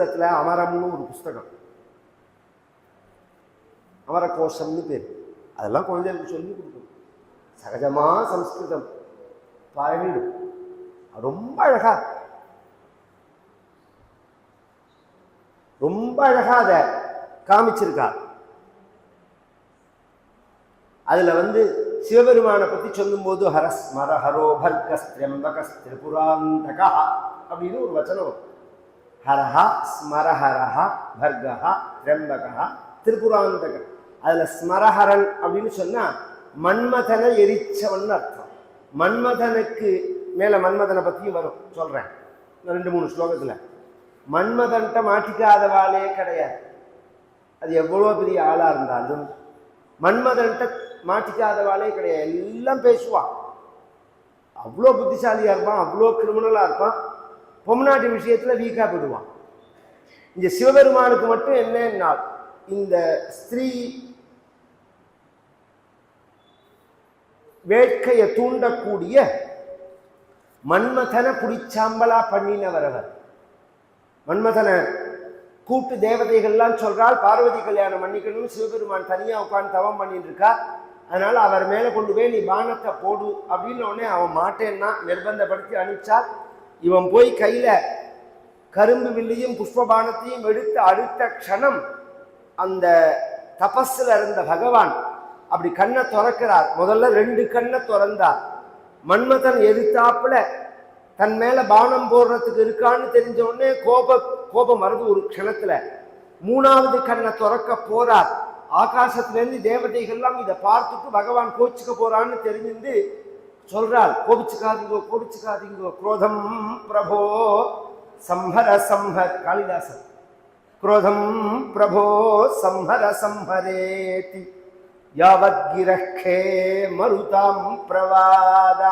சம்ஸ்கிருதத்தில் அமரம்னு ஒரு புஸ்தகம். அமர கோஷம்னு பேர். அதெல்லாம் குழந்தைகளுக்கு சொல்லி கொடுக்கணும். சகஜமாக சம்ஸ்கிருதம். பழகிடும் ரொம்ப அழகா. ரொம்ப அழகா அதை காமிச்சிருக்கா. அதுல வந்து சிவபெருமானை பத்தி சொல்லும்போது ஹரஸ் மர ஹரோ பர்கஸ் திரிபுராந்தகா அப்படின்னு ஒரு வச்சனம் வரும். ஹரஹா ஸ்மரஹரஹா பர்கஹா திரியம்பகா திரிபுராந்தகன் அதில் ஸ்மரஹரன் அப்படின்னு சொன்னால் மன்மதனை எரிச்சவன் அர்த்தம். மன்மதனுக்கு மேலே மன்மதனை பற்றியும் வரும். சொல்கிறேன் ரெண்டு மூணு ஸ்லோகத்தில். மன்மதன்ட்ட மாட்டிக்காதவாளே கிடையாது. அது எவ்வளோ பெரிய ஆளாக இருந்தாலும் மன்மதன்ட்ட மாட்டிக்காதவாளே கிடையாது. எல்லாம் பேசுவான். அவ்வளோ புத்திசாலியாக இருப்பான். அவ்வளோ கிரிமினலாக இருப்பான். பொம்நாட்டு விஷயத்துல வீக்கா போயிடுவான். இந்த சிவபெருமானுக்கு மட்டும் என்னன்னா இந்த ஸ்திரீ வேட்கையை தூண்டக்கூடிய மன்மதனை புடிச்சாம்பலா பண்ணினவர் அவர். மன்மதனை கூட்டு தேவதைகள்லாம் சொல்றால் பார்வதி கல்யாணம் மன்னிக்கணும் சிவபெருமான் தனியா உட்கார்ந்து தவம் பண்ணிட்டு இருக்கா அதனால அவர் மேல கொண்டு போய் நீ பானத்தை போடு அப்படின்னு உடனே அவன் மாட்டேன்னா நிர்பந்தப்படுத்தி அனுப்பிச்சா இவன் போய் கையில் கரும்பு வில்லையும் புஷ்பபானத்தையும் எடுத்து அடுத்த க்ஷணம் அந்த தபஸில் இருந்த பகவான். அப்படி கண்ணை திறக்கிறார். முதல்ல ரெண்டு கண்ணை திறந்தார். மன்மதன் எதிர்த்தாப்புல தன் மேலே பானம் போடுறதுக்கு இருக்கான்னு தெரிஞ்ச உடனே கோப கோபம் வருது ஒரு க்ஷணத்தில். மூணாவது கண்ணை திறக்க போறார். ஆகாசத்திலேருந்து தேவதைகள்லாம் இதை பார்த்துட்டு பகவான் கோச்சிக்க போறான்னு தெரிஞ்சிருந்து சொல்றாள் கோபிச்சுக்காதீங்கோ கோபிச்சுக்காதீங்கோ குரோதம் பிரபோ சம்ஹர சம்ஹர் காளிதாசன் குரோதம் பிரபோ சம்ஹர சம்ஹரேதி யாவத்கிரே மருதாம் பிரவாத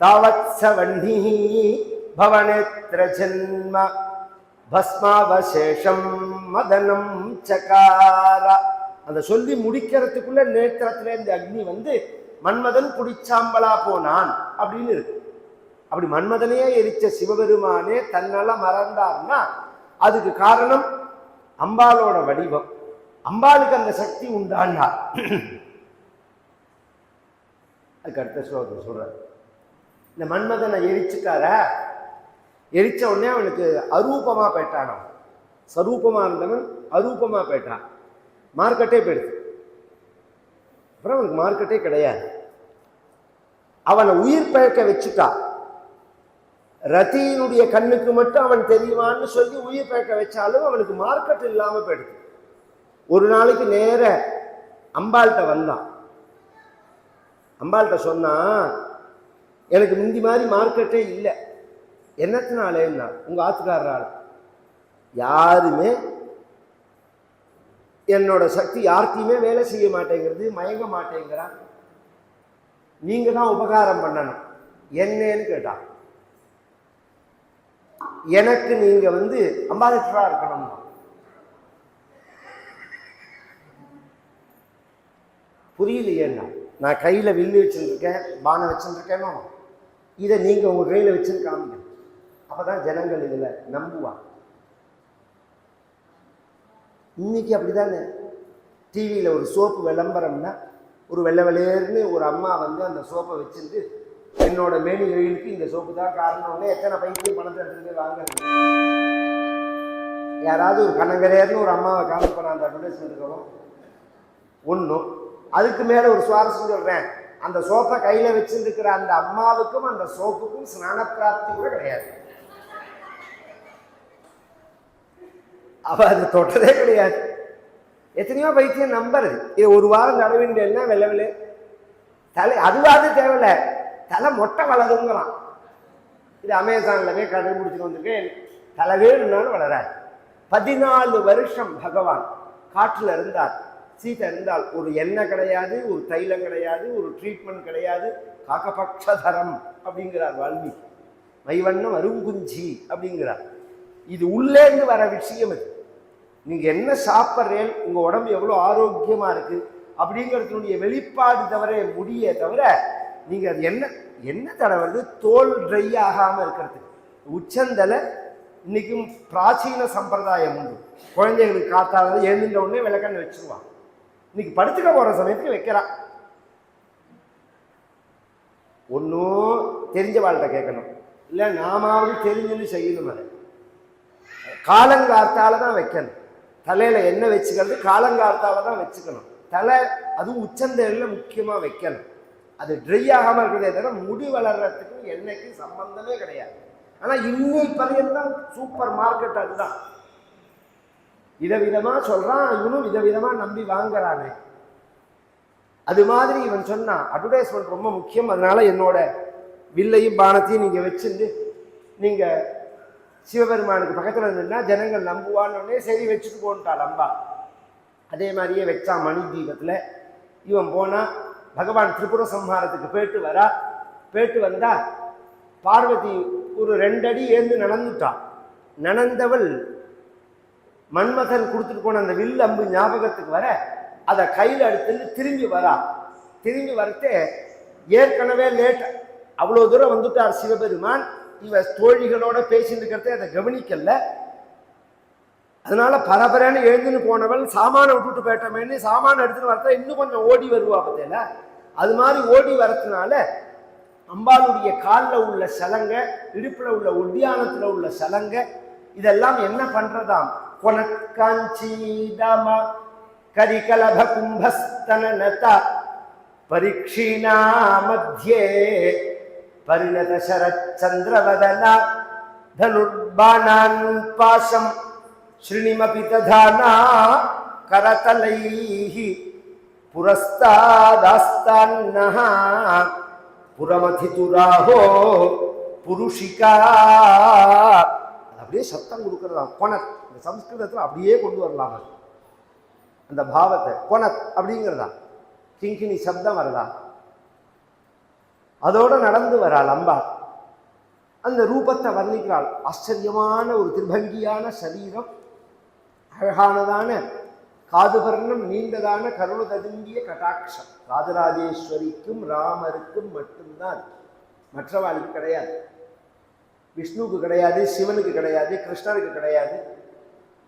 தாவத்சவன்னி பவனேத்திர ஜன்ம பஸ்மாவசேஷம் மதனம் சகார அதை சொல்லி முடிக்கிறதுக்குள்ள நேத்திரத்திலேருந்து அக்னி வந்து மன்மதன் குடிச்சாம்பலா போனான் அப்படின்னு இருக்கு. அப்படி மன்மதனையே எரிச்ச சிவபெருமானே தன்னால மறந்தார்னா அதுக்கு காரணம் அம்பாலோட வடிவம். அம்பாளுக்கு அந்த சக்தி உண்டான்னார் அதுக்கு அடுத்த ஸ்லோகத்தை சொல்றார். இந்த மன்மதனை எரிச்சுக்கார எரிச்ச உடனே அவனுக்கு அரூபமா போயிட்டான் அவன் சரூபமா இருந்தவன் அரூபமா போயிட்டான். மார்க்கெட்டே போயிடுது அப்புறம் அவனுக்கு மார்க்கெட்டே கிடையாது. அவனை உயிர் பழக்க வச்சுட்டா. ரத்தியினுடைய கண்ணுக்கு மட்டும் அவன் தெரியுமான்னு சொல்லி உயிர் பழக்க வச்சாலும் அவனுக்கு மார்க்கெட் இல்லாமல் போயிடுது. ஒரு நாளைக்கு நேர அம்பாள்கிட்ட வந்தான். அம்பாள்கிட்ட சொன்னா எனக்கு முந்தி மாதிரி மார்க்கெட்டே இல்லை. என்னத்தினாலேன்னா உங்கள் ஆத்துக்காரரால். யாருமே என்னோட சக்தி யார்த்தையுமே வேலை செய்ய மாட்டேங்கிறது மயங்க மாட்டேங்கிறான். நீங்கள் தான் உபகாரம் பண்ணணும். என்னன்னு கேட்டான் எனக்கு நீங்கள் வந்து அம்பாசிடராக இருக்கணும். புரியலையேண்ணா நான் கையில் வில்லு வச்சுருக்கேன் பானை வச்சுருக்கேனோ? இதை நீங்கள் உங்கள் கையில் வச்சுன்னு அப்போ தான் ஜனங்கள் இதில் நம்புவாங்க. இன்னைக்கு அப்படிதானே? டிவியில் ஒரு சோப்பு விளம்பரம்னா ஒரு வெள்ளை வெள்ளையர்னு ஒரு அம்மா வந்து அந்த சோப்பை வச்சுருந்து என்னோட மேனி வெயிலுக்கு இந்த சோப்பு தான் காரணம்னு எத்தனை பைக்கு பணத்தை எடுத்துட்டு வாங்குறது? யாராவது ஒரு கணங்கரையர்னு ஒரு அம்மாவை காமிப்பேன் அந்த அட்வர்டைஸ்மெண்ட் இருக்கணும். ஒன்றும் அதுக்கு மேலே ஒரு சுவாரஸ்யம் சொல்கிறேன் அந்த சோப்பை கையில் வச்சுருக்கிற அந்த அம்மாவுக்கும் அந்த சோப்புக்கும் ஸ்நான பிராப்தி கூட கிடையாது. அவள் அது தொட்டதே கிடையாது. எத்தனையோ பைத்தியம் நம்புறது. இது ஒரு வாரம் தடவின்றேன்னா வெள்ளை தலை அதுவாது தேவையில்ல. தலை மொட்டை வளருங்கிறான் இது அமேசானில் போய் கண்டுபிடிச்சிட்டு வந்திருக்கேன் தலை வேணும்னாலும் வளராது. பதினாலு வருஷம் பகவான் காற்றில் இருந்தார். சீதை இருந்தால் ஒரு எண்ணெய் கிடையாது ஒரு தைலம் கிடையாது ஒரு ட்ரீட்மெண்ட் கிடையாது. காக்கபக்ஷதரம் அப்படிங்கிறார் வால்மீகி. மைவண்ணம் அருங்குஞ்சி அப்படிங்கிறார். இது உள்ளேருந்து வர விஷயம் இது. நீங்கள் என்ன சாப்பிட்றேன் உங்கள் உடம்பு எவ்வளோ ஆரோக்கியமாக இருக்குது அப்படிங்கிறதுனுடைய வெளிப்பாடு தவிர முடிய தவிர நீங்கள் அது என்ன என்ன தடவை வருது தோல் ட்ரை ஆகாமல் இருக்கிறதுக்கு. உச்சந்தலை இன்றைக்கும் பிராச்சீன சம்பிரதாயம் உண்டு. குழந்தைகளுக்கு காத்தால எழுந்த உடனே விளக்கண்ணு வச்சுருவான். இன்னைக்கு படுத்துக்க போகிற சமயத்துக்கு வைக்கிறான். ஒன்றும் தெரிஞ்ச வாழ்கிட்ட கேட்கணும். இல்லை நாமாவது தெரிஞ்சுன்னு செய்யணும் அதை. காலங்கார்த்தால தான் வைக்கணும். தலையில் என்ன வச்சுக்கிறது காலங்கார்த்தால தான் வச்சுக்கணும். தலை அதுவும் உச்சந்தேரில் முக்கியமாக வைக்கணும். அது ட்ரை ஆகாமல் இருக்கிறதே தவிர முடி வளர்றதுக்கு எண்ணெய்க்கு சம்பந்தமே கிடையாது. ஆனால் இன்னை பர்யந்தம் சூப்பர் மார்க்கெட் அதுதான். விதவிதமாக சொல்கிறான் இவனும் விதவிதமாக நம்பி வாங்குறானே. அது மாதிரி இவன் சொன்னான் அட்வர்டைஸ்மெண்ட் ரொம்ப முக்கியம். அதனால் என்னோட வில்லையும் பானத்தையும் நீங்கள் வச்சுட்டு நீங்கள் சிவபெருமானுக்கு பக்கத்தில் இருந்ததுன்னா ஜனங்கள் நம்புவான்னு சரி வச்சுட்டு போன்ட்டாள் அம்பா அதே மாதிரியே வச்சான் மணி தீபத்தில் இவன் போனால் பகவான் திரிபுர சம்ஹாரத்துக்கு போயிட்டு வரா. போயிட்டு வந்தா பார்வதி ஒரு ரெண்டடி ஏந்து நடந்துட்டான் நடந்தவள் மன்மதன் கொடுத்துட்டு போன அந்த வில் அம்பு ஞாபகத்துக்கு வர அதை கையில் எடுத்துட்டு திரும்பி வரா. திரும்பி வரத்தே ஏற்கனவே லேட் அவ்வளோ தூரம் வந்துட்டார் சிவபெருமான். இவ தோழிகளோட பேசிட்டு இருக்கிறதே அதை கவனிக்கல. அதனால பரபரன்னு எழுந்துன்னு போனவள் சாமானை விட்டுட்டு போயிட்டமேன்னு சாமானை எடுத்துட்டு வரத இன்னும் கொஞ்சம் ஓடி வருவா பத்தியில அது மாதிரி ஓடி வரதுனால அம்பாளுடைய காலில் உள்ள சலங்க இடுப்புல உள்ள ஒட்டியானத்துல உள்ள சலங்க இதெல்லாம் என்ன பண்றதாம்? கொனக்காஞ்சீதம கரிகலப கும்பஸ்தன பரீட்சிணா மத்தியே பரிணத சரச்சந்திரவதன தனுர்பாணான் பாசம் ஸ்ருணிமபி ததானா கரதலைः புரஸ்தாதாஸ்தான்னः புறமதிதுராஹோ புருஷிகா அது அப்படியே சத்தம் கொடுக்கறதா கொனத் இந்த சம்ஸ்கிருதத்தில் அப்படியே கொண்டு வரலாம் அது. அந்த பாவத்தை கொனத் அப்படிங்கிறதா கிங்கினி சப்தம் வருதா அதோடு நடந்து வராள் அம்பா. அந்த ரூபத்தை வர்ணிக்கிறாள். ஆச்சரியமான ஒரு திருபங்கியான சரீரம். அழகானதான காதுபர்ணம் நீண்டதான கருணு ததுங்கிய கட்டாட்சம். ராஜராஜேஸ்வரிக்கும் ராமருக்கும் மட்டும்தான். மற்றவாளுக்கு கிடையாது. விஷ்ணுவுக்கு கிடையாது சிவனுக்கு கிடையாது கிருஷ்ணருக்கு கிடையாது.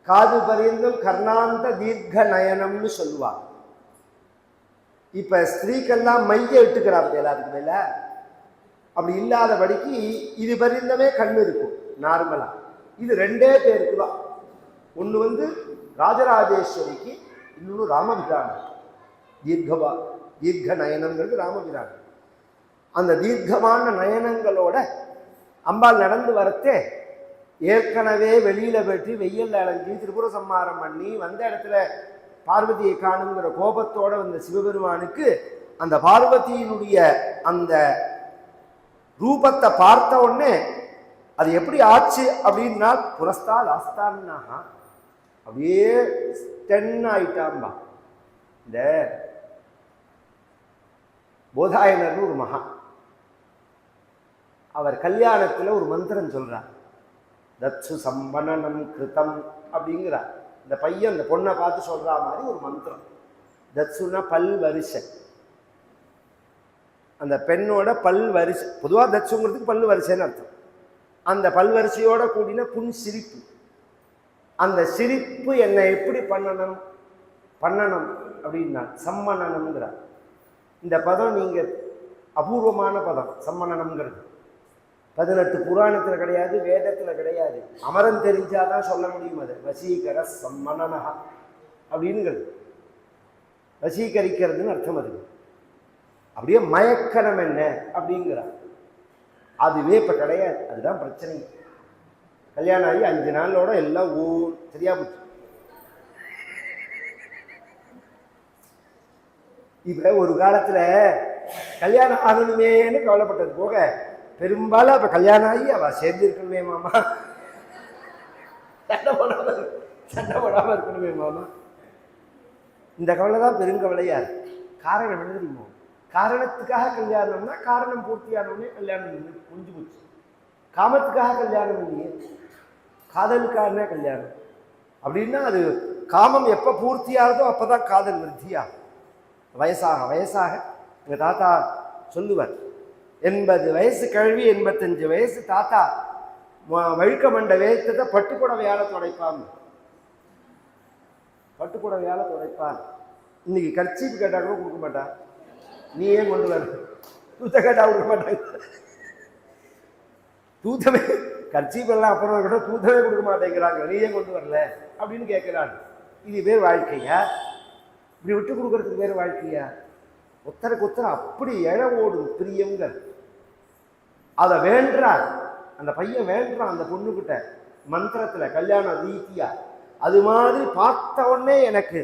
காது பரியந்தம் கர்ணாந்த தீர்க்க நயனம்னு சொல்லுவாள். இப்ப ஸ்திரீக்கெல்லாம் மைய இட்டுக்கிறா எல்லாத்துக்கு மேல அப்படி இல்லாதபடிக்கு இது பரிந்தமே கண் இருக்கும் நார்மலாக இது ரெண்டே பேருக்கு தான். ஒன்று வந்து ராஜராஜேஸ்வரிக்கு இன்னொன்று ராமபிரான் தீர்க்கவா தீர்க்க நயனங்கிறது ராமபிரான் அந்த தீர்க்கமான நயனங்களோட அம்பாள் நடந்து வரத்தே ஏற்கனவே வெளியில் போயிட்டு வெயில் அழஞ்சி திரிபுர சம்மாரம் பண்ணி வந்த இடத்துல பார்வதியை காணுங்கிற கோபத்தோடு வந்த சிவபெருமானுக்கு அந்த பார்வதியினுடைய அந்த ரூபத்தை பார்த்த உடனே அது எப்படி ஆச்சு அப்படின்னா புரஸ்தால் ஆஸ்தான்னா அப்படியே ஸ்டென் ஆயிட்டாம்பா. இந்த போதாயனர்னு ஒரு மகா. அவர் கல்யாணத்தில் ஒரு மந்திரம் சொல்கிறார் தச்சு சம்பனனம் கிருதம் அப்படிங்கிறார். இந்த பையன் இந்த பொண்ணை பார்த்து சொல்கிற மாதிரி ஒரு மந்திரம். தச்சுன்னா பல் வரிசை அந்த பெண்ணோட பல் வரிசை பொதுவாக தட்சுங்கிறதுக்கு பல் வரிசைன்னு அர்த்தம். அந்த பல் வரிசையோட கூடின புன் சிரிப்பு அந்த சிரிப்பு என்னை எப்படி பண்ணணும் பண்ணணும் அப்படின்னா சம்மணனம்ங்கிறார். இந்த பதம் நீங்கள் அபூர்வமான பதம் சம்மணனம்ங்கிறது. பதினெட்டு புராணத்தில் கிடையாது வேதத்தில் கிடையாது. அமரம் தெரிஞ்சாதான் சொல்ல முடியும் அது. வசீகர சம்மணனகா அப்படிங்கிறது வசீகரிக்கிறதுன்னு அர்த்தம் அது. அப்படியே மயக்கணம் என்ன அப்படிங்கிறார். அதுவே இப்போ கிடையாது. அதுதான் பிரச்சனை. கல்யாணம் ஆகி அஞ்சு நாளோட எல்லாம் ஊர் சரியா போச்சு. இப்போ ஒரு காலத்துல கல்யாணம் ஆகணுமேன்னு கவலைப்பட்டது போக பெரும்பாலும் அப்ப கல்யாணம் ஆகி அவ சேர்ந்திருக்கணுமே மாமா. சண்டை போடாமல் சண்டை போடாமல் இருக்கணுமே மாமா. இந்த கவலை தான் பெருங்கவலையா காரணம் என்ன தெரியுமோ? காரணத்துக்காக கல்யாணம்னா காரணம் பூர்த்தியானவுடனே கல்யாணம் நின்னு முடிஞ்சு போச்சு காமத்துக்காக கல்யாணம் இல்லையே காதலுக்கான கல்யாணம். அப்படின்னா அது காமம் எப்போ பூர்த்தியாகுதோ அப்பதான் காதல் விருத்தியாகும். வயசாக வயசாக எங்கள் தாத்தா சொல்லுவார் எண்பது வயசு கழுவி எண்பத்தஞ்சு வயசு தாத்தா ம- வழுக்க மண்ட வேத்தத்தை பட்டுப்புடவையால துடைப்பான் பட்டுப்புடவையால் துடைப்பான் இன்னைக்கு கர்ச்சீப்பு கேட்டால் கூட கொடுக்க மாட்டான் நீயே கொண்டு வர. தூத்த கேட்டால் கொடுக்க மாட்டாங்க. தூத்தமே கர்ச்சீப்பெல்லாம் அப்புறம் கூட தூத்தமே கொடுக்க மாட்டேங்கிறாங்க. நீயே கொண்டு வரல அப்படின்னு கேட்குறாங்க இது பேர் வாழ்க்கையா? இப்படி விட்டு கொடுக்கறதுக்கு பேர் வாழ்க்கையா? ஒத்தருக்கு ஒத்தர் அப்படி இழ ஓடும் பிரியங்கள். அதை வேண்டான் அந்த பையன் வேண்டான் அந்த பொண்ணுக்கிட்ட மந்திரத்துல கல்யாண ரீதியாக அது மாதிரி பார்த்த உடனே எனக்கு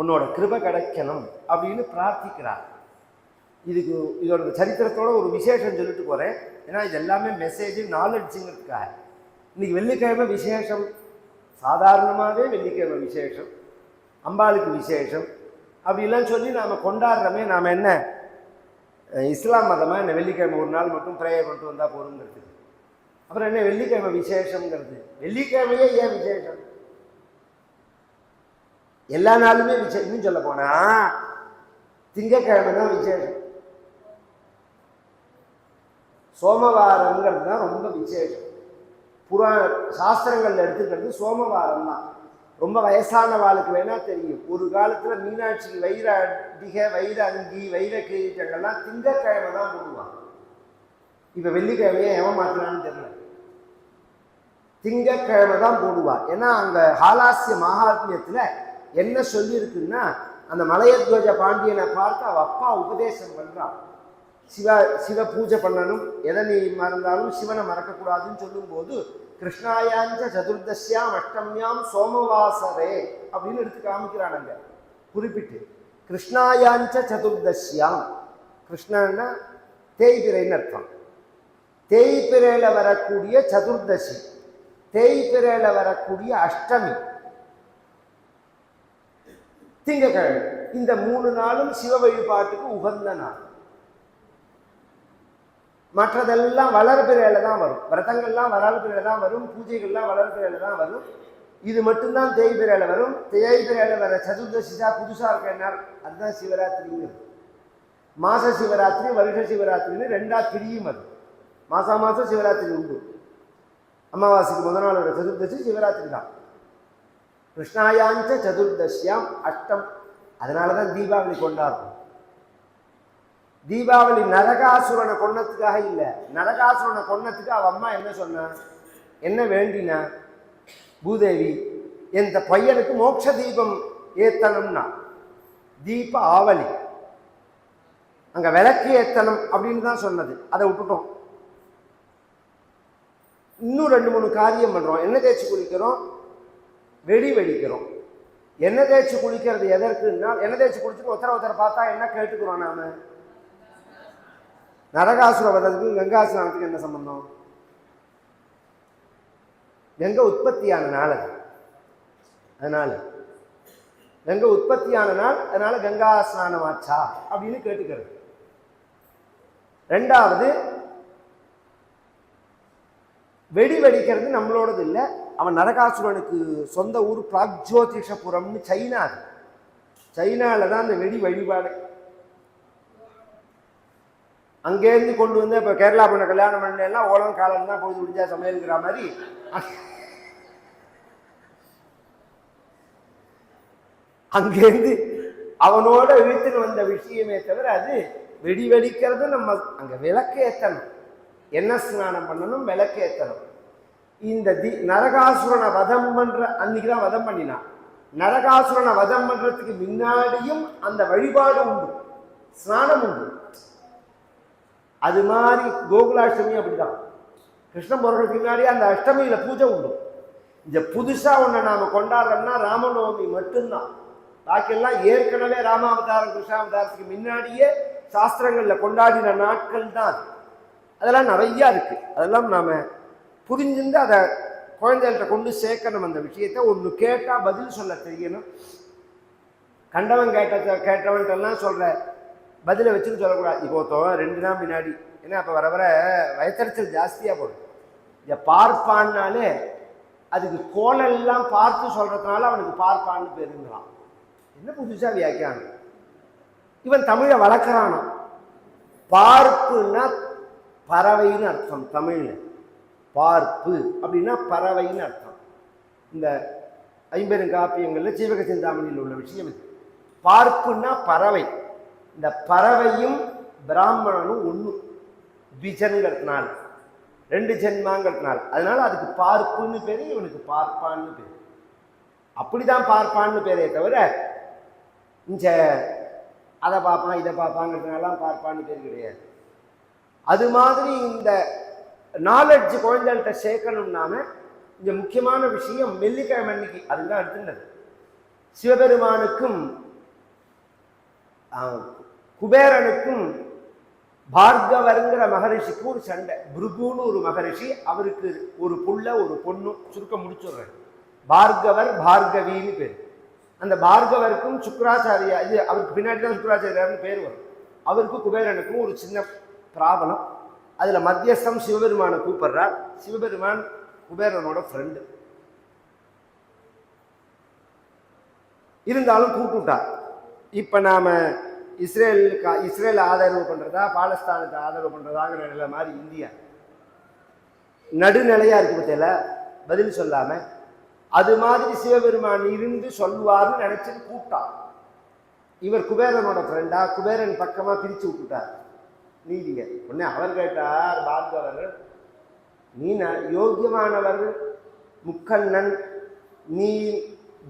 உன்னோட கிருபை கிடைக்கணும் அப்படின்னு பிரார்த்திக்கிறார். இதுக்கு இதோட சரித்திரத்தோட ஒரு விசேஷம் சொல்லிட்டு போகிறேன் ஏன்னா இது எல்லாமே மெசேஜ் நாலெட்ஜுங்கிறதுக்காக இன்னைக்கு வெள்ளிக்கிழமை விசேஷம். சாதாரணமாகவே வெள்ளிக்கிழமை விசேஷம். அம்பாளுக்கு விசேஷம். அப்படிலாம் சொல்லி நாம் கொண்டாடுறோமே நாம் என்ன? இஸ்லாம் மதமாக என்ன வெள்ளிக்கிழமை ஒரு நாள் மட்டும் ப்ரேயர் பண்ணிட்டு வந்தால் போதுங்கிறது அப்புறம் என்ன வெள்ளிக்கிழமை விசேஷங்கிறது வெள்ளிக்கிழமையே ஏன் விசேஷம்? எல்லா நாளுமே விசேஷம் இன்னும் சொல்ல போனா திங்கக்கிழமை தான் விசேஷம். சோமவாரங்கிறது தான் ரொம்ப விசேஷம். புரா சாஸ்திரங்கள்ல எடுத்துக்கிறது சோமவாரம் தான் ரொம்ப வயசான வாளுக்கு வேணா தெரியும். ஒரு காலத்துல மீனாட்சி வைர அடிக வைர அங்கி வைர கிரீட்டங்கள்லாம் திங்கக்கிழமை தான் போடுவாங்க. இப்ப வெள்ளிக்கிழமையை எவன் மாத்தினான்னு தெரியல. திங்கக்கிழமை தான் போடுவார். ஏன்னா அங்க ஹாலாசிய மகாத்மியத்துல என்ன சொல்லியிருக்குன்னா அந்த மலையத்வஜ பாண்டியனை பார்த்து அவள் அப்பா உபதேசம் பண்ணுறான் சிவ சிவ பூஜை பண்ணணும் எதை நீ மறந்தாலும் சிவனை மறக்கக்கூடாதுன்னு சொல்லும்போது கிருஷ்ணாயாஞ்ச சதுர்தசியாம் அஷ்டமியாம் சோமவாசரே அப்படின்னு எடுத்து காமிக்கிறானுங்க. குறிப்பிட்டு கிருஷ்ணாயாஞ்ச சதுர்தசியாம் கிருஷ்ணன்னா தேய்பிரைன்னு அர்த்தம். தேய்பிரையில் வரக்கூடிய சதுர்தசி தேய்பிரையில் வரக்கூடிய அஷ்டமி. திங்கக்கிழமை இந்த மூணு நாளும் சிவ வழிபாட்டுக்கு உகந்த நாள். மற்றதெல்லாம் வளர்பிறையில தான் வரும். விரதங்கள்லாம் வளர்பிறையில தான் வரும். பூஜைகள்லாம் வளர்பிறையில தான் வரும். இது மட்டும்தான் தேய்பிறையில வரும். தேய்பிறையில வர சதுர்தசிதா புதுசாக இருக்க நாள். அதுதான் சிவராத்திரிங்கிறது. மாச சிவராத்திரி வருஷ சிவராத்திரின்னு ரெண்டா பிரியும் அது. மாசா மாசம் சிவராத்திரி உண்டு. அமாவாசைக்கு முதல் நாள் வர சதுர்தசி சிவராத்திரி தான். கிருஷ்ணாயாஞ்ச சதுர்தசியாம் அஷ்டம். அதனால தான் தீபாவளி கொண்டாடுறோம். தீபாவளி நரகாசுரனை கொன்னதுக்காக இல்லை. நரகாசுரனை கொன்னதுக்கு அவ அம்மா என்ன சொன்ன? என்ன வேண்டினா பூதேவி எந்த பையனுக்கு மோட்ச தீபம் ஏத்தணும்னா தீப ஆவலி அங்கே விளக்கு ஏத்தனம் அப்படின்னு தான் சொன்னது. அதை விட்டுட்டோம். இன்னும் ரெண்டு மூணு காரியம் பண்ணுறோம் என்ன தேய்ச்சி குளிக்கிறோம்? வெடி வெடிக்கிறோம். எண்ணெய் தேய்ச்சி குளிக்கிறது எதற்குன்னா எண்ணெய் தேய்ச்சி குளிச்சுட்டு ஒருத்தர ஒருத்தரை பார்த்தா என்ன கேட்டுக்கிறோம் நாம? நரகாசுர வதத்துக்கும் கங்காசுரத்துக்கும் என்ன சம்பந்தம்? கங்கை உற்பத்தியான நாள் அது. அதனால கங்கை உற்பத்தியான நாள் அதனால கங்கா ஸ்நானம் ஆச்சா அப்படின்னு கேட்டுக்கிறது. ரெண்டாவது வெடி வெடிக்கிறது நம்மளோடது இல்லை அவன் நரகாசுரனுக்கு சொந்த ஊர் பிராக்ஜோதிஷபுரம்னு சைனா அது. சைனாவில் தான் அந்த வெடி வழிபாடு. அங்கேருந்து கொண்டு வந்து இப்போ கேரளா பண்ண கல்யாணம் பண்ணலாம் ஓலம் காலம் தான் பொழுது முடிஞ்சா சமையலுங்கிற மாதிரி. அங்கேருந்து அவனோட இழுத்துன்னு வந்த விஷயமே தவிர அது வெடி வெடிக்கிறது நம்ம அங்கே விளக்கு ஏற்றணும் என்ன ஸ்நானம் பண்ணணும்? விளக்கு ஏற்றணும் இந்த தி நரகாசுரனை வதம் பண்ற அன்னைக்கு தான் வதம் பண்ணினான் நரகாசுரனை வதம் பண்றதுக்கு முன்னாடியும் அந்த வழிபாடு உண்டு. ஸ்நானம் உண்டு. அது மாதிரி கோகுலாஷ்டமி அப்படிதான். கிருஷ்ணன் பிறக்கிறதுக்கு முன்னாடியே அந்த அஷ்டமியில பூஜை உண்டு. இந்த புதுசா ஒன்றை நாம கொண்டாடுறோம்னா ராமநவமி மட்டும்தான். பாக்கியெல்லாம் ஏற்கனவே ராமாவதாரம் கிருஷ்ணாவதாரத்துக்கு முன்னாடியே சாஸ்திரங்கள்ல கொண்டாடின நாட்கள் தான் அதெல்லாம் நிறையா இருக்கு. அதெல்லாம் நாம புரிஞ்சிருந்து அதை குழந்தைகள்கிட்ட கொண்டு சேர்க்கணும் அந்த விஷயத்தை. ஒன்று கேட்டால் பதில் சொல்ல தெரியணும். கண்டவன் கேட்ட கேட்டவன்ட்டெல்லாம் சொல்கிற பதிலை வச்சுன்னு சொல்லக்கூடாது. இப்போ ரெண்டு நாள் முன்னாடி ஏன்னா அப்போ வர வர வயத்தறிச்சல் ஜாஸ்தியாக போடும் இதை பார்ப்பான்னாலே அதுக்கு கோலெல்லாம் பார்த்து சொல்கிறதுனால அவனுக்கு பார்ப்பான்னு பேருங்கிறான். என்ன புதுசாக வியாக்கியானம்? இவன் தமிழை வளர்க்குறானோ பார்ப்புன்னா பறவைன்னு அர்த்தம் தமிழில். பார்ப்பு அப்படின்னா பறவைன்னு அர்த்தம். இந்த ஐம்பெருங்காப்பியங்களில் சீவக சிந்தாமணியில் உள்ள விஷயம் இது. பார்ப்புன்னா பறவை. இந்த பறவையும் பிராமணனும் ஒன்று பிஜன்கிறதுனால ரெண்டு ஜென்மாங்கிறதுனால அதனால அதுக்கு பார்ப்புன்னு பேர் இவனுக்கு பார்ப்பான்னு பேர். அப்படிதான் பார்ப்பான்னு பேரே தவிர இந்த அதை பார்ப்பான் இதை பார்ப்பாங்கிறதுனாலாம் பார்ப்பான்னு பேர் கிடையாது. அது மாதிரி இந்த நாலெட்ஜ் குழந்தைகள்கிட்ட சேர்க்கணும்னாம இங்கே முக்கியமான விஷயம் வெள்ளிக்கிழமை அன்னைக்கு. அதுதான் எடுத்துனது சிவபெருமானுக்கும் ஆஹ், குபேரனுக்கும் பார்கவருங்கிற மகரிஷிக்கு ஒரு சண்டை. புருகுன்னு ஒரு மகரிஷி அவருக்கு ஒரு புள்ள ஒரு பொண்ணு சுருக்க முடிச்சுடுறாரு பார்கவர் பார்கவின்னு பேர். அந்த பார்கவருக்கும் சுக்கராச்சாரியா இது அவருக்கு பின்னாடி தான் சுக்கராச்சாரியார்னு பேர் வரும். அவருக்கும் குபேரனுக்கும் ஒரு சின்ன ப்ராப்ளம் அதில் மத்தியஸ்தம் சிவபெருமானை கூப்பிடுறார். சிவபெருமான் குபேரனோட ஃப்ரெண்டு இருந்தாலும் கூப்பிட்டுட்டார். இப்போ நாம் இஸ்ரேலுக்கு இஸ்ரேல் ஆதரவு பண்ணுறதா பாலஸ்தானுக்கு ஆதரவு பண்ணுறதாங்கிற நிலை மாதிரி இந்தியா. நடுநிலையாக இருக்கு பத்தியில பதில் சொல்லாமல் அது மாதிரி சிவபெருமான் இருந்து சொல்லுவார்னு நினச்சிட்டு கூப்பிட்டான். இவர் குபேரனோட ஃப்ரெண்டா குபேரன் பக்கமாக பிரித்து விட்டுட்டார். நீதிங்க. உடனே அவர் கேட்டார் பார்கவர் நீ ந- யோக்கியமானவர் முக்கண்ணன் நீ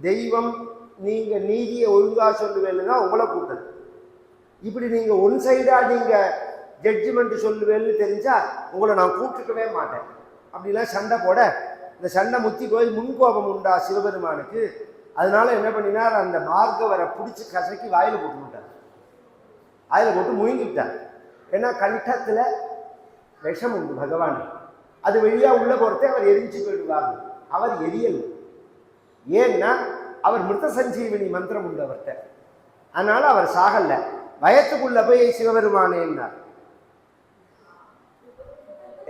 தெய்வம் நீங்கள் நீதியை ஒழுங்காக சொல்லுவேன்னு தான் உங்களை கூப்பிட்டது. இப்படி நீங்கள் ஒன் சைடாக நீங்கள் ஜட்ஜ்மெண்ட் சொல்லுவேன்னு தெரிஞ்சால் உங்களை நான் கூப்பிட்டுக்கவே மாட்டேன். அப்படிலாம் சண்டை போட இந்த சண்டை முத்தி போய் முன்கோபம் உண்டா சிவபெருமானுக்கு? அதனால என்ன பண்ணினார் அந்த பார்கவரை பிடிச்சி கசக்கி வாயில் போட்டு விட்டார். வாயில போட்டு முயங்கிட்டார் ஏன்னா கண்டத்தில் விஷம் உண்டு பகவான். அது வெளியாக உள்ள போகிறதே அவர் எரிஞ்சு போயிடுவார் அவர் எரியல். ஏன்னா அவர் மிருத சஞ்சீவினி மந்திரம் உண்டு அவர்கிட்ட. அதனால் அவர் சாகலை வயத்துக்குள்ளே போய் சிவபெருமானேன்னார்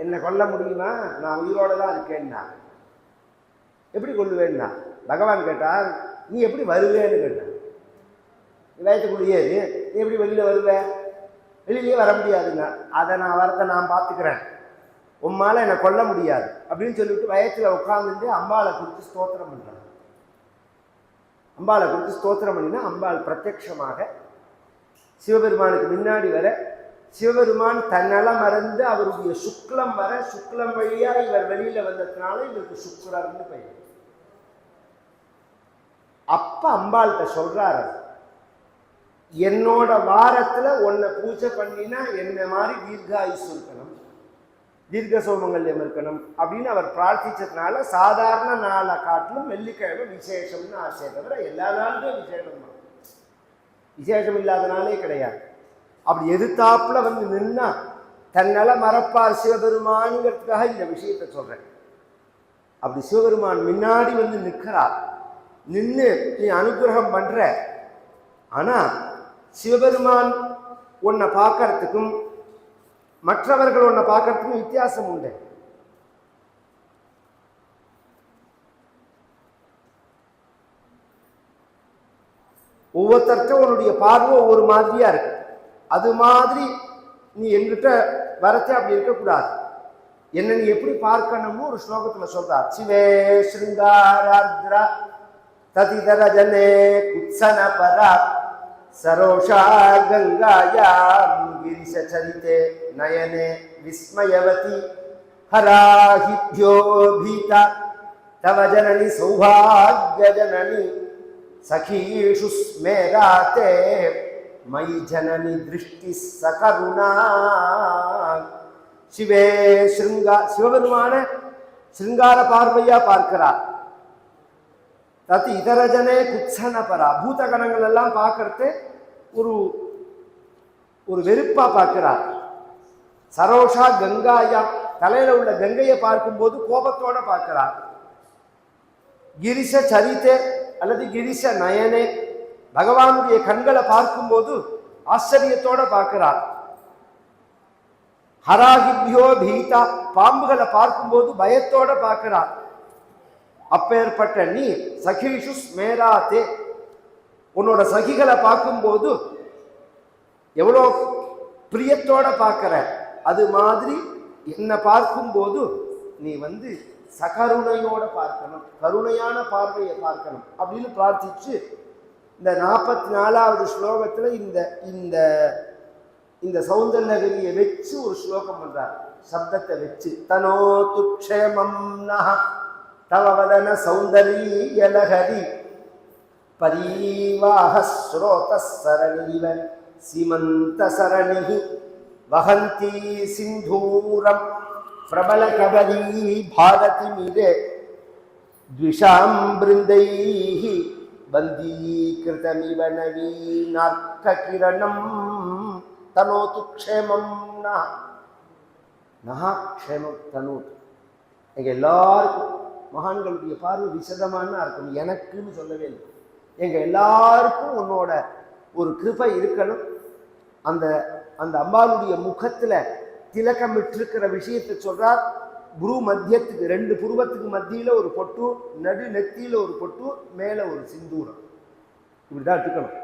என்னை கொல்ல முடியுமா? நான் உயிரோட தான் இருக்கேன்னா எப்படி கொள்ளுவேன்னா பகவான் கேட்டார் நீ எப்படி வருவேன்னு? கேட்டார். வயத்துக்குள்ளேயே நீ எப்படி வெளியில் வருவ? வெளியிலேயே வர முடியாதுங்க. அதை நான் வரத்தை நான் பார்த்துக்கிறேன். உம்மால் என்னை கொல்ல முடியாது. அப்படின்னு சொல்லிவிட்டு வயத்தில் உட்காந்துட்டு அம்பாளை குறித்து ஸ்தோத்திரம் பண்ணுறாங்க அம்பாளை குறித்து ஸ்தோத்திரம் பண்ணினா அம்பாள் பிரத்யட்சமாக சிவபெருமானுக்கு முன்னாடி வர சிவபெருமான் தன்னலம் மறந்து அவருடைய சுக்லம் வர சுக்லம் வழியாக இவர் வெளியில் வந்ததுனால இவருக்கு சுக்கரர்னு பெயர். அப்ப அம்பாள்கிட்ட சொல்றாரு என்னோட வாரத்தில் உன்னை பூஜை பண்ணினா என்ன மாதிரி தீர்காயுசு இருக்கணும். தீர்க்க சோமங்கல்யம் இருக்கணும் அப்படின்னு அவர் பிரார்த்திச்சதுனால சாதாரண நாளை காட்டிலும் வெள்ளிக்கிழமை விசேஷம்னு ஆசை. தவிர எல்லா நாளுமே விசேஷம் தான் விசேஷம் இல்லாத நாளே கிடையாது. அப்படி எதிர்த்தாப்புல வந்து நின்னா தன்னால மறப்பார் சிவபெருமானுங்கிறதுக்காக இந்த விஷயத்தை சொல்றேன். அப்படி சிவபெருமான் முன்னாடி வந்து நிற்கிறார் நின்று நீ அனுகிரகம் பண்ற. ஆனா சிவபெருமான் உன்னை பார்க்கறதுக்கும் மற்றவர்கள் உன்னை பார்க்கறதுக்கும் வித்தியாசம் உண்டு. ஒவ்வொருத்தருக்கும் உன்னுடைய பார்வை ஒவ்வொரு மாதிரியா இருக்கு. அது மாதிரி நீ எங்கிட்ட வரச்சே அப்படி இருக்கக்கூடாது. என்ன நீ எப்படி பார்க்கணும்னு ஒரு ஸ்லோகத்துல சொல்றார் சிவே ஸ்ருங்காரார்த்ரா ததிதர ஜனே குத்சன பரா சரோஷா கங்காயாம் கிரிசரிதே நயனே விஸ்மயவதி ஹராஹித்யோ பீதா தவ ஜனனி சௌபாகிய ஜனனி சகீஷு ஸ்மேராத்தே மயி ஜனனி திருஷ்டி சகருணா சிவே ஸ்ருங்கா சிவபெருமான சிருங்கார பார்வையா பார்க்கிறார் தத்து இதரஜனே குச்சனபரா பூத கணங்கள் எல்லாம் பார்க்கறது ஒரு ஒரு வெறுப்பா பார்க்கிறார் சரோஷா கங்காயா தலையில உள்ள கங்கையை பார்க்கும்போது கோபத்தோட பார்க்கிறார் கிரிச சரித்தே அல்லது கிரிச நயனே பகவானுடைய கண்களை பார்க்கும்போது ஆச்சரியத்தோட பார்க்கிறார் ஹராகிபியோ பீதா பாம்புகளை பார்க்கும்போது பயத்தோட பார்க்கிறார் அப்பேற்பட்ட நீ சகிஷு ஸ்மேராத்தே உன்னோட சகிகளை பார்க்கும்போது எவ்வளோ பிரியத்தோட பார்க்குற. அது மாதிரி என்னை பார்க்கும்போது நீ வந்து சகருணையோட பார்க்கணும். கருணையான பார்வையை பார்க்கணும் அப்படின்னு பிரார்த்திச்சு இந்த நாற்பத்தி நாலாவது ஸ்லோகத்தில் இந்த இந்த இந்த சௌந்தர்யகிரியை வச்சு ஒரு ஸ்லோகம் பண்ணுறார் சப்தத்தை வச்சு தனோ துக்ஷேமம் நக தவ வதன சௌந்தரியலகரி பரீவாக ஸ்ரோதசரணிவ சீமந்த சரணிஹி வகந்தி சிந்தூரம் பிரபல கபலீ பாரதி மிரே द्विषां बृन्दैः बन्दीकृतमिव नवीनार्ककिरणं तनोतु क्षेमं नः நகா க்ஷேமம் தனூத் எங்க எல்லாருக்கும் மகான்களுடைய பார்வை விசதமான இருக்கணும் எனக்குன்னு சொல்லவே இல்லை. எங்கள் எல்லாருக்கும் உன்னோட ஒரு கிருபை இருக்கணும். அந்த அந்த அம்பாளுடைய முகத்தில் திலக்கமிட்டிருக்கிற விஷயத்தை சொல்கிறார் குரு மத்தியத்துக்கு ரெண்டு புருவத்துக்கு மத்தியில் ஒரு பொட்டு நடு நெத்தியில் ஒரு பொட்டு மேலே ஒரு சிந்தூரம். இப்படிதான் எடுத்துக்கணும்.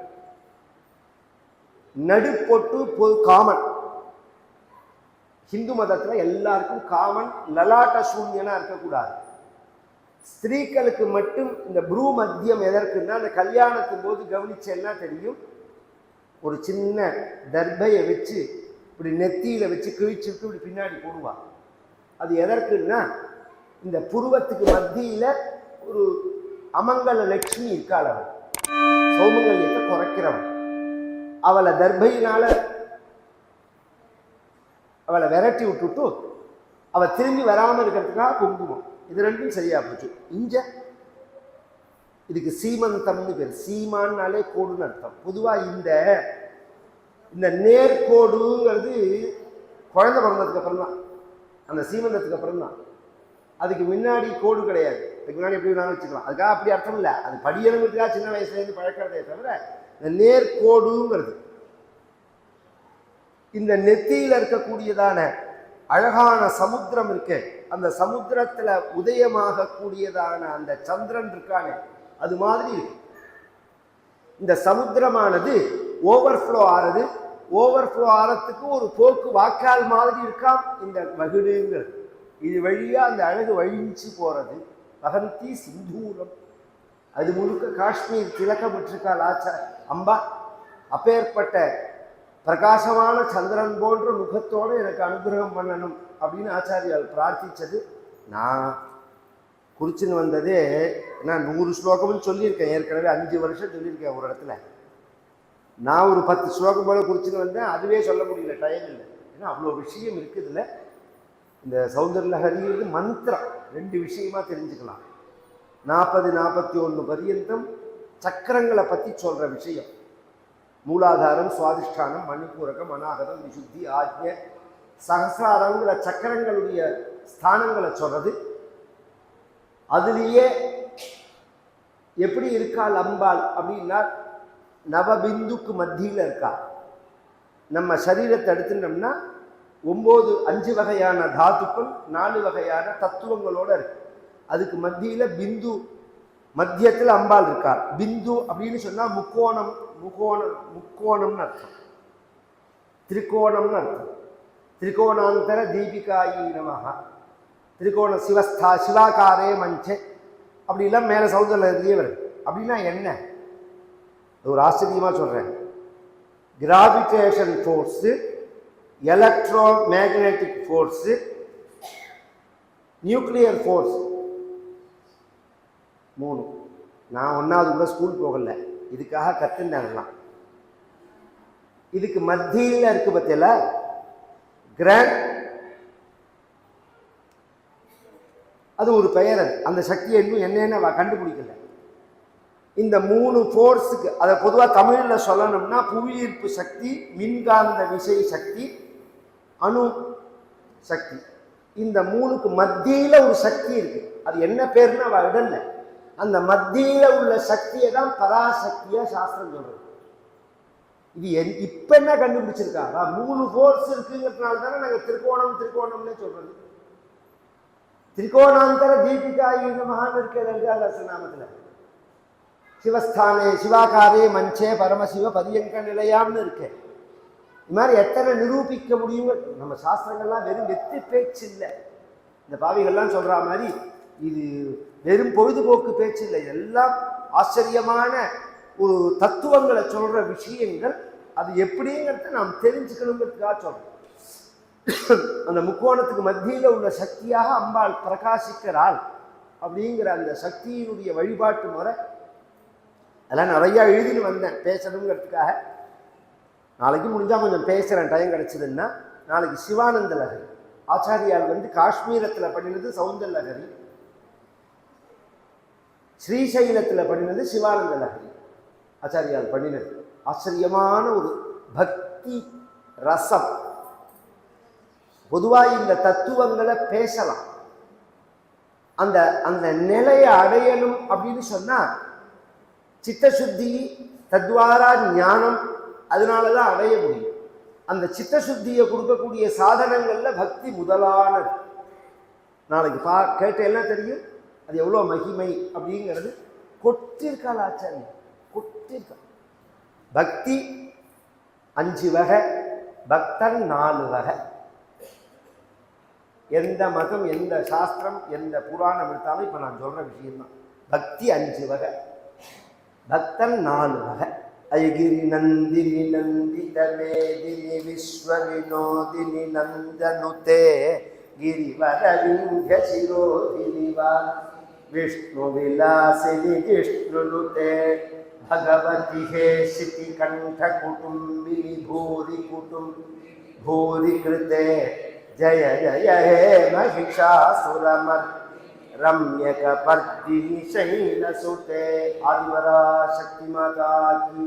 நடு பொட்டு பொது காமன். ஹிந்து மதத்தில் எல்லாருக்கும் காமன் லலாட்ட சூன்யனாக இருக்கக்கூடாது. ஸ்திரீகளுக்கு மட்டும் இந்த ப்ரூ மத்தியம் எதற்குன்னா அந்த கல்யாணத்தின் போது கவனிச்சேன்னா தெரியும்? ஒரு சின்ன தர்பையை வச்சு இப்படி நெத்தியில வச்சு கிழிச்சுட்டு இப்படி பின்னாடி போடுவா அது எதற்குன்னா இந்த புருவத்துக்கு மத்தியில ஒரு அமங்கல லட்சுமி இருக்காள் அவள். சோமங்கல்யத்தை குறைக்கிறவன் அவளை தர்பையினால அவளை விரட்டி விட்டுட்டு அவ திரும்பி வராமல் இருக்கிறதுக்காக குங்குமம். இது ரெண்டும் சரியாக போச்சு. இஞ்ச இதுக்கு சீமந்தம்னு பேர். சீமான்னாலே கோடுன்னு அர்த்தம். பொதுவாக இந்த இந்த நேர்கோடுங்கிறது குழந்தை பிறந்ததுக்கு அப்புறம் தான் அந்த சீமந்தத்துக்கு அப்புறம் தான் அதுக்கு முன்னாடி கோடு கிடையாது. அதுக்கு முன்னாடி எப்படி வேணாலும் வச்சுக்கலாம். அதுக்காக அப்படி அர்த்தம் இல்லை. அது படியணுங்கிறதுக்காக சின்ன வயசுலேருந்து பழக்கிறதே தவிர இந்த நேர்கோடுங்கிறது இந்த நெத்தியில் இருக்கக்கூடியதான அழகான சமுத்திரம் இருக்கு. அந்த சமுத்திரத்துல உதயமாக கூடியதான அந்த சந்திரன் இருக்கானே அது மாதிரி இருக்கு. இந்த சமுத்திரமானது ஓவர்ஃப்ளோ ஆறது ஓவர்ஃப்ளோ ஆறத்துக்கு ஒரு போக்கு வாக்கால் மாதிரி இருக்காம் இந்த வகுடுங்கிறது இது வழியா அந்த அழகு வழிஞ்சு போறது. வகந்தி சிந்தூரம். அது முழுக்க காஷ்மீர் திலக்கப்பட்டிருக்காள் ஆச்சார் அம்பா. அப்பேற்பட்ட பிரகாசமான சந்திரன் போன்ற முகத்தோடு எனக்கு அனுகிரகம் பண்ணணும் அப்படின்னு ஆச்சாரியால் பிரார்த்திச்சது. நான் குறிச்சுன்னு வந்ததே நான் நூறு ஸ்லோகம்னு சொல்லியிருக்கேன். ஏற்கனவே அஞ்சு வருஷம் சொல்லியிருக்கேன் ஒரு இடத்துல. நான் ஒரு பத்து ஸ்லோகம் போல குறிச்சுன்னு வந்தேன். அதுவே சொல்ல முடியல டைம் இல்லை. ஏன்னா அவ்வளோ விஷயம் இருக்குதுல்ல. இந்த சௌந்தர்லஹரிங்கிறது மந்திரம் ரெண்டு விஷயமா தெரிஞ்சுக்கலாம். நாற்பது நாற்பத்தி ஒன்று பரியந்தம் சக்கரங்களை பற்றி சொல்கிற விஷயம். மூலாதாரம் சுவாதிஷ்டானம் மணிப்பூரகம் அநாகதம் விசுத்தி ஆஜ்ய சகசிராரங்கிற சக்கரங்களுடைய ஸ்தானங்களை சொல்கிறது அதுலேயே எப்படி இருக்காள் அம்பாள் அப்படின்னா நவபிந்துக்கு மத்தியில் இருக்கா. நம்ம சரீரத்தை எடுத்துட்டோம்னா ஒம்பது அஞ்சு வகையான தாத்துக்கள் நாலு வகையான தத்துவங்களோட இருக்கு. அதுக்கு மத்தியில் பிந்து மத்தியத்தில் அம்பாள் இருக்கார். பிந்து அப்படின்னு சொன்னால் முக்கோணம் முக்கோணம் முக்கோணம்னு அர்த்தம். திரிகோணம்னு அர்த்தம். திரிகோணாந்தர தீபிகாயி நமஹ. திரிகோண சிவஸ்தா சிவாகாரே மஞ்சே. அப்படிலாம் மேலே சௌந்தர்யத்திலேயே வருது. அப்படின்னா என்ன? ஒரு ஆச்சரியமாக சொல்கிறேன் gravitation force electromagnetic force nuclear force மூணு. நான் ஒன்றாவது கூட ஸ்கூல் போகல. இதுக்காக கற்றுண்டாங்கலாம் இதுக்கு மத்தியில் இருக்கு பத்தியில? கிராண்ட் அது ஒரு பெயர் அது. அந்த சக்தியை இன்னும் என்னென்ன கண்டுபிடிக்கல. இந்த மூணு ஃபோர்ஸுக்கு அதை பொதுவாக தமிழில் சொல்லணும்னா புவியீர்ப்பு சக்தி மின்காந்த விசை சக்தி அணு சக்தி. இந்த மூணுக்கு மத்தியில் ஒரு சக்தி இருக்குது அது என்ன பேர்னு அவள் இடல. அந்த மத்தியில் உள்ள சக்தியை தான் பராசக்தியாக சாஸ்திரம் சொல்கிறது இது என் இப்போ என்ன கண்டுபிடிச்சிருக்காரா மூணு ஃபோர்ஸ் இருக்குங்கிறதுனால தானே நாங்கள் திருக்கோணம் திருக்கோணம்னே சொல்கிறது திரிகோணாந்தர தீபிகா இந்த மகான் இருக்க நாமத்தில் சிவஸ்தானே சிவாகாரே மஞ்சே பரமசிவ பரியங்க நிலையாம்னு இருக்கேன் இது மாதிரி எத்தனை நிரூபிக்க முடியும் நம்ம சாஸ்திரங்கள்லாம் வெறும் வெத்து பேச்சு இல்லை. இந்த பாவிகள்லாம் சொல்கிற மாதிரி இது வெறும் பொழுதுபோக்கு பேச்சு இல்லை எல்லாம் ஆச்சரியமான ஒரு தத்துவங்களை சொல்ற விஷயங்கள். அது எப்படிங்கிறத நாம் தெரிஞ்சுக்கணுங்கிறதுக்காக சொல்றோம். அந்த முக்கோணத்துக்கு மத்தியில் உள்ள சக்தியாக அம்பாள் பிரகாசிக்கிறாள் அப்படிங்கிற அந்த சக்தியினுடைய வழிபாட்டு முறை. அதெல்லாம் நிறையா எழுதின்னு வந்தேன் பேசணுங்கிறதுக்காக. நாளைக்கு முடிஞ்சால் கொஞ்சம் பேசுகிறேன் டைம் கிடச்சிதுன்னா. நாளைக்கு சிவானந்த லகரி. ஆச்சாரியால் வந்து காஷ்மீரத்தில் பண்ணினது சவுந்தர் லகரி. ஸ்ரீசைலத்தில் பண்ணினது சிவானந்த லகரி ஆச்சாரியால் பண்ணினது. ஆச்சரியமான ஒரு பக்தி ரசம். பொதுவாக இந்த தத்துவங்களை பேசலாம். அந்த அந்த நிலையை அடையணும் அப்படின்னு சொன்னால் சித்தசுத்தி தத்வாரா ஞானம் அதனால தான் அடைய முடியும். அந்த சித்தசுத்தியை கொடுக்கக்கூடிய சாதனங்களில் பக்தி முதலானது. நாளைக்கு பா கேட்டேன்னா தெரியும். அது எவ்வளோ மகிமை அப்படிங்கிறது கொட்டிருக்காள் ஆச்சாரியன் கொட்டிருக்காள். பக்தி அஞ்சு வகை பக்தன் நாலு வகை. எந்த மதம் எந்த சாஸ்திரம் எந்த புராணம் எடுத்தாலும் இப்போ நான் சொல்கிற விஷயம்தான். பக்தி அஞ்சு வகை பக்தன் நாலு வகை. ஐகிரி நந்தினி நந்தித மேதினி விஸ்வ வினோதினி நந்தனுதே गिरिवरलिङ्गशिरोगिरिवा विष्णुविलासिनि विष्णुनुते भगवती हे भूरिकुटु भूरि कृते जय जय, हे महिषासुरमत् रम्यकपर्दिनि शैलसुते आदिवरा शक्तिमता की